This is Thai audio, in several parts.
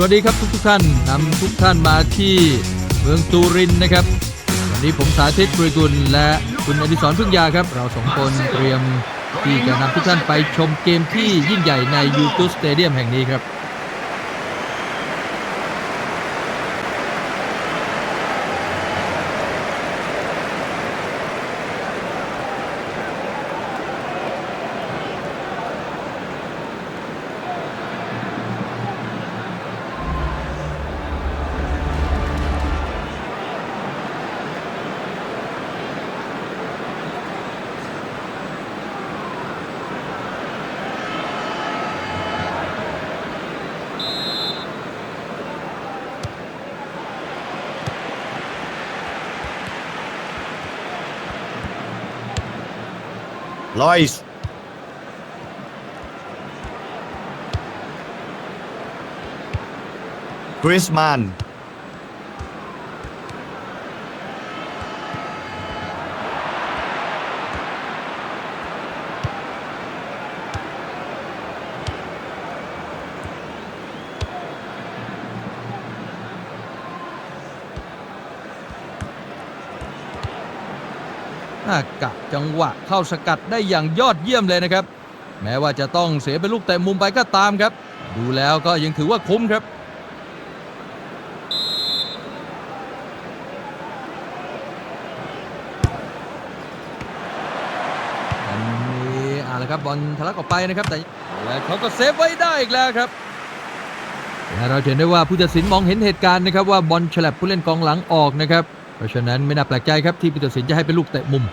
สวัสดีครับทุกทุกท่านนำทุกท่านมาที่เมืองตูรินนะครับ วันนี้ผมสาธิตปริกุลและคุณอดิศรพึ่งยาครับ เราสองคนเตรียมที่จะนำทุกท่านไปชมเกมที่ยิ่งใหญ่ในยูทูสเตเดียมแห่งนี้ครับ ลอยส์ จังหวะเข้าสกัดได้อย่างยอดเยี่ยมเลยนะครับ แม้ว่าจะต้องเสียเป็นลูกแต่มุมไปก็ตามครับ ดูแล้วก็ยังถือว่าคุ้มครับนี่อ่าละครับบอลทะลักออกไปนะครับแต่และเขาก็เซฟไว้ได้อีกแล้วครับและเราเห็นได้ว่าผู้ตัดสินมองเห็นเหตุการณ์นะครับว่าบอลฉลับผู้เล่นกองหลังออกนะครับเพราะฉะนั้นไม่น่าแปลกใจครับที่ผู้ตัดสินจะให้เป็นลูกเตะมุม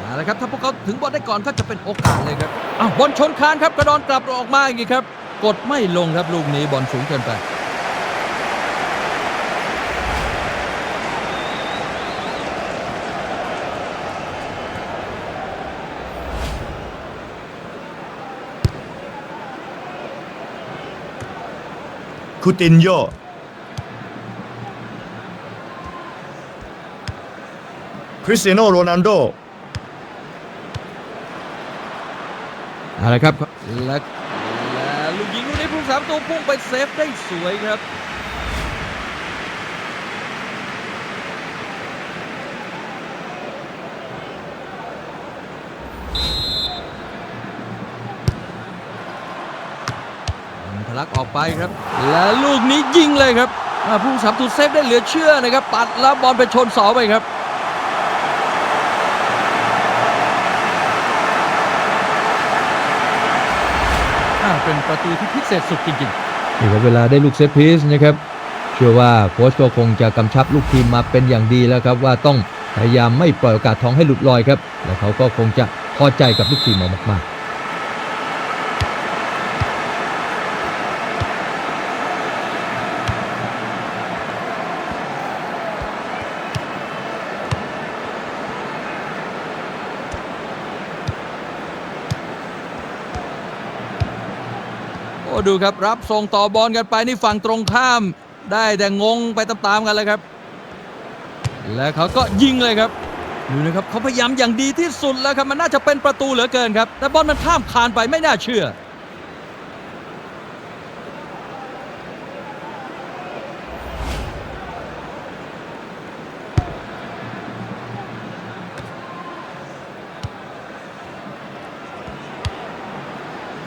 เอาละครับถ้าพวกเขาถึงบอล ได้ก่อนก็จะเป็นโอกาสเลยครับอ้าวบอลชนคานครับกระดอนกลับออกมาอีกครับ กดไม่ลงครับลูกนี้บอลสูงเกินไปคูตินโยคริสเตียโนโรนัลโด เอาละครับและและลูกยิงลูกนี้ผู้สามตัวพุ่งไปเซฟได้สวยครับทะลักออกไปครับ และลูกนี้ยิงเลยครับผู้สามตูเซฟได้เหลือเชื่อนะครับ ปัดแล้วบอลไปชนเสาไปครับ เป็นประตูที่พิเศษสุดจริงๆนี่ครับเวลาได้ลูกเซตพีซนะครับเชื่อว่าโค้ชก็คงจะกำชับลูกทีมมาเป็นอย่างดีแล้วครับว่าต้องพยายามไม่ปล่อยโอกาสทองให้หลุดลอยครับ และเขาก็คงจะพอใจกับลูกทีมมามากๆ อ้ดูครับรับส่งต่อบอลกันไปนี่ฝั่งตรงข้าม ได้แต่งงไปตามๆกันเลยครับ และเขาก็ยิงเลยครับดูนะครับเขาพยายามอย่างดีที่สุดแล้วครับมันน่าจะเป็นประตูเหลือเกินครับ แต่บอลมันข้ามคานไปไม่น่าเชื่อ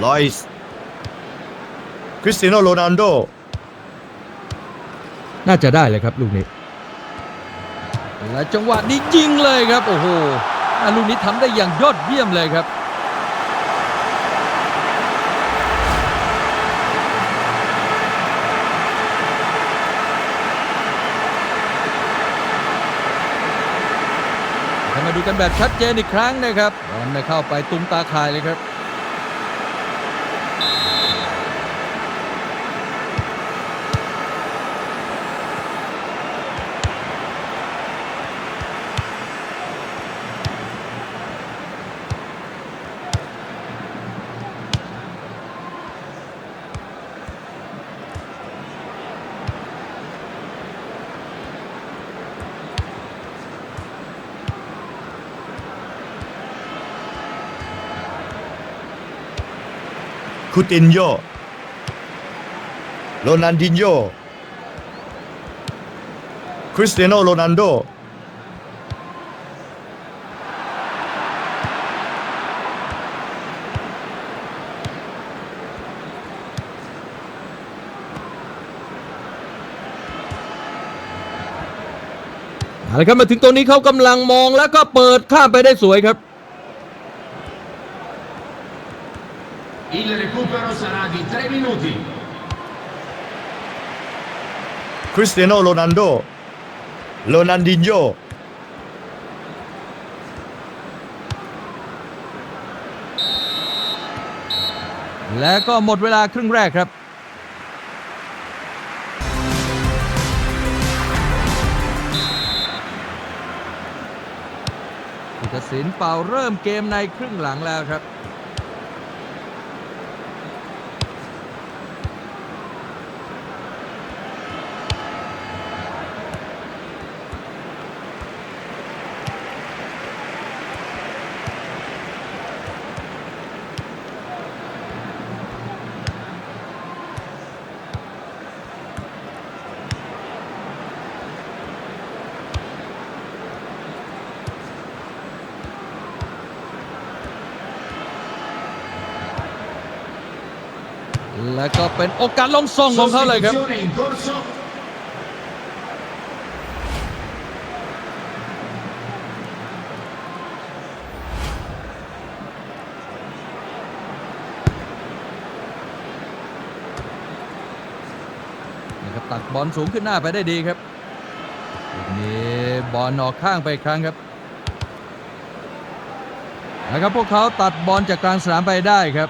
ลอยส์ คริสเตียโนโรนัลโดน่าจะได้เลยครับลูกนี้ และจังหวะนี้ยิงเลยครับ โอ้โหอะลูกนี้ทำได้อย่างยอดเยี่ยมเลยครับให้มาดูกันแบบชัดเจนอีกครั้งนะครับบอลได้เข้าไปตุ้มตาข่ายเลยครับ คูตินโยโรนันดินโยคริสเตียโนโรนัลโดเอาละครับมาถึงตรงนี้เขากำลังมองแล้วก็เปิดข้ามไปได้สวยครับ minuti. คริสเตียโนโรนัลโดโรนันดินโยและก็หมดเวลาครึ่งแรกครับ ผู้ตัดสินเป่าเริ่มเกมในครึ่งหลังแล้วครับ และก็เป็นโอกาสลงส่งของเขาเลยครับ Sostituzione in corso. นะครับตักบอลสูงขึ้นหน้าไปได้ดีครับลูกนี้บอลออกข้างไปอีกครั้งครับนะครับพวกเขาตัดบอลจากกลางสนามไปได้ครับ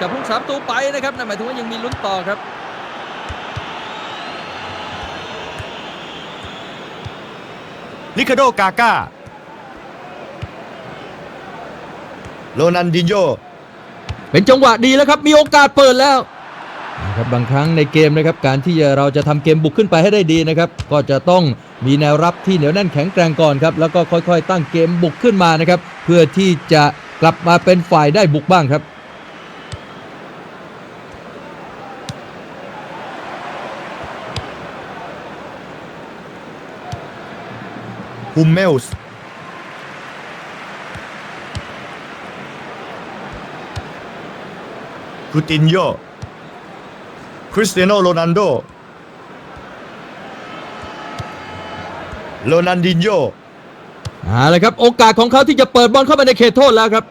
กระชกกับลูกสามตัวไปนะครับนั่นหมายถึงว่ายังมีลุ้นต่อครับลิคาโดกาก้าโรนันดินโยเป็นจังหวะดีแล้วครับ มีโอกาสเปิดแล้วนะครับบางครั้งในเกมนะครับการที่เราจะทำเกมบุกขึ้นไปให้ได้ดีนะครับก็จะต้องมีแนวรับที่เหนียวแน่นแข็งแกร่งก่อนครับแล้วก็ค่อยๆ ตั้งเกมบุกขึ้นมานะครับเพื่อที่จะกลับมาเป็นฝ่ายได้บุกบ้างครับ ฮุมเมลส์คูตินโยคริสเตียโนโรนัลโดโรนันดินโยเอาละครับ โอกาสของเขาที่จะเปิดบอลเข้าไปในเขตโทษแล้วครับ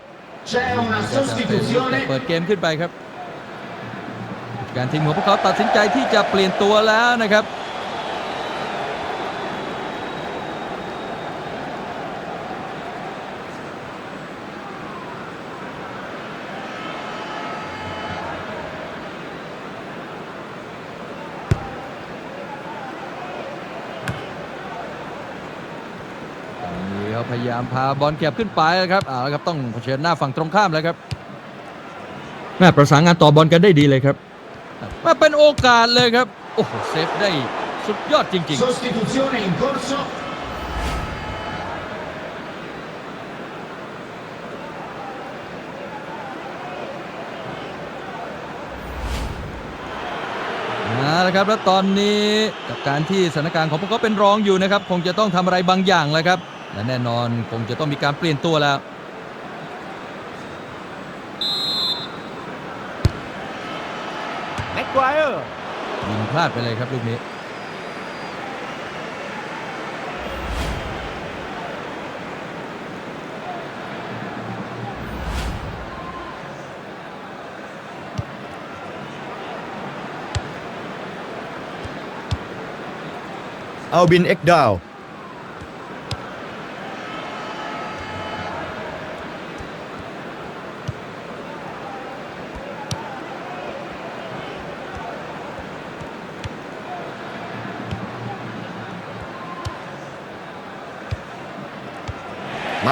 C'è una sostituzione. เปิดเกมขึ้นไปครับ การทีมของพวกเขาตัดสินใจที่จะเปลี่ยนตัวแล้วนะครับ ตอนนี้เขา พยายามพาบอลเก็บขึ้นไปนะครับเอาละครับต้องเผชิญหน้าฝั่งตรงข้ามแล้วครับแม่ประสานงานต่อบอลกันได้ดีเลยครับมาเป็นโอกาสเลยครับโอ้โหเซฟได้สุดยอดจริง Sostituzione in corso. ๆเอาละครับแล้วตอนนี้กับการที่สถานการณ์ของพวกเขาเป็นรองอยู่นะครับ คงจะต้องทำอะไรบางอย่างแล้วครับ และแน่นอนคงจะต้องมีการเปลี่ยนตัวแล้ว แม็กควายเออร์ยิงพลาดไปเลยครับลูกนี้อัลบินเอ็กดาว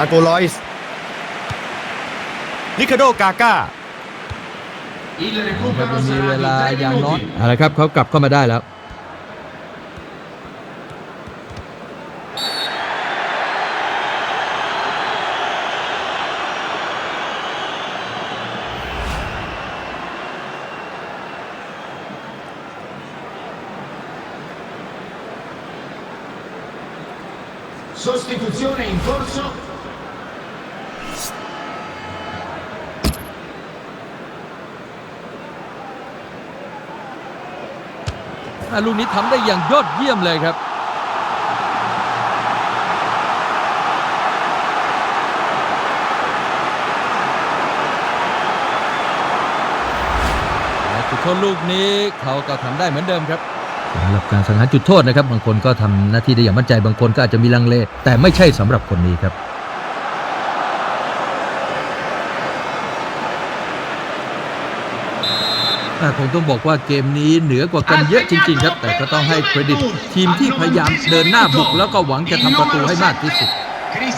มาโกลอยส์นิคาโดกาก้ายังมีเวลาอย่างน้อยอะไรครับเขากลับเข้ามาได้แล้ว Sostituzione in corso ลูกนี้ทำได้อย่างยอดเยี่ยมเลยครับ และจุดโทษลูกนี้เขาก็ทำได้เหมือนเดิมครับสำหรับการสังหารจุดโทษนะครับ บางคนก็ทำหน้าที่ได้อย่างมั่นใจบางคนก็อาจจะมีลังเล แต่ไม่ใช่สำหรับคนนี้ครับ อะ คงต้องบอกว่าเกมนี้เหนือกว่ากันเยอะจริง ๆ ครับ แต่ก็ต้องให้เครดิต ทีมที่พยายามเดินหน้าบุกแล้วก็หวังจะทำประตูให้มากที่สุด Cristiano